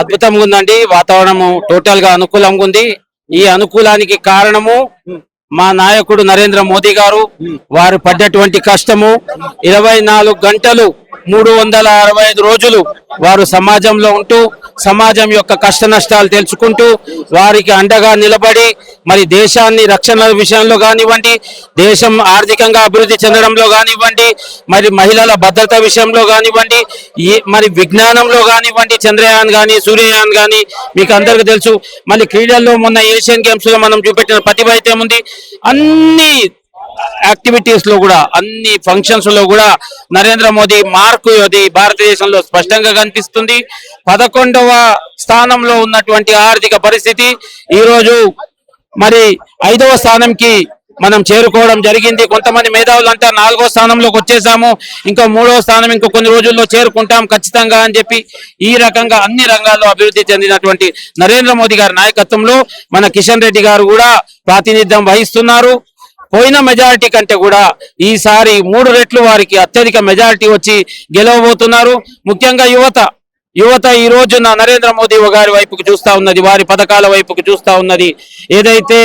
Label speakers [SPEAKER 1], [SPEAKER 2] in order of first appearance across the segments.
[SPEAKER 1] అద్భుతంగా ఉందండి. వాతావరణము టోటల్గా అనుకూలంగా ఉంది. ఈ అనుకూలానికి కారణము మా నాయకుడు నరేంద్ర మోదీ గారు. వారు పడ్డటువంటి కష్టము ఇరవై నాలుగు గంటలు మూడు వందల అరవై ఐదు రోజులు వారు సమాజంలో ఉంటూ సమాజం యొక్క కష్ట నష్టాలు తెలుసుకుంటూ వారికి అండగా నిలబడి మరి దేశాన్ని రక్షణ విషయంలో కానివ్వండి దేశం ఆర్థికంగా అభివృద్ధి చెందడంలో కానివ్వండి మరి మహిళల భద్రత విషయంలో కానివ్వండి మరి విజ్ఞానంలో కానివ్వండి చంద్రయాన్ కానీ సూర్యయాన్ కానీ మీకు అందరికీ తెలుసు. మళ్ళీ క్రీడల్లో మొన్న ఏషియన్ గేమ్స్లో మనం చూపెట్టిన ప్రతిభ అయితే ఉంది అన్ని యాక్టివిటీస్లో కూడా అన్ని ఫంక్షన్స్లో కూడా నరేంద్ర మోదీ మార్కు అది భారతదేశంలో స్పష్టంగా కనిపిస్తుంది. పదకొండవ స్థానంలో ఉన్నటువంటి ఆర్థిక పరిస్థితి ఈరోజు మరి ఐదవ స్థానంకి మనం చేరుకోవడం జరిగింది. కొంతమంది మేధావులంతా నాలుగో స్థానంలోకి వచ్చేసాము. ఇంకా మూడో స్థానం ఇంకా కొన్ని రోజుల్లో చేరుకుంటాం ఖచ్చితంగా అని చెప్పి ఈ రకంగా అన్ని రంగాల్లో అభివృద్ధి చెందినటువంటి నరేంద్ర మోదీ గారి నాయకత్వంలో మన కిషన్ రెడ్డి గారు కూడా ప్రాతినిధ్యం వహిస్తున్నారు. పోయిన మెజారిటీ కంటే కూడా ఈసారి మూడు రెట్లు వారికి అత్యధిక మెజారిటీ వచ్చి గెలవబోతున్నారు. ముఖ్యంగా యువత. యువత ఈ రోజున నరేంద్ర మోదీ గారి వైపుకు చూస్తా ఉన్నది వారి పథకాల వైపుకు చూస్తా ఉన్నది. ఏదైతే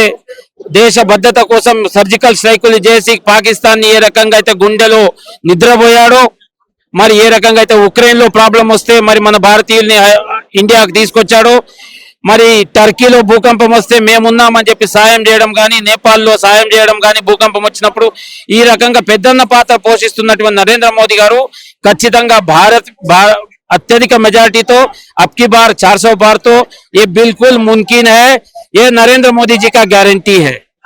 [SPEAKER 1] దేశ భద్రత కోసం సర్జికల్ స్ట్రైకులు చేసి పాకిస్తాన్ ఏ రకంగా అయితే గుండెలో నిద్రపోయాడో మరి ఏ రకంగా అయితే ఉక్రెయిన్లో ప్రాబ్లం వస్తే మరి మన భారతీయుల్ని ఇండియాకు తీసుకొచ్చాడో మరి టర్కీలో భూకంపం వస్తే మేమున్నామని చెప్పి సాయం చేయడం కానీ నేపాల్లో సాయం చేయడం కానీ భూకంపం వచ్చినప్పుడు ఈ రకంగా పెద్దన్న పాత్ర పోషిస్తున్నటువంటి నరేంద్ర మోదీ గారు ఖచ్చితంగా భారత్ భా- అత్యధిక మెజారిటీతో అబ్కి బార్ చార్ सौ बार तो ये बिल्कुल मुमकिन है ये नरेंद्र मोदी जी का गारंटी है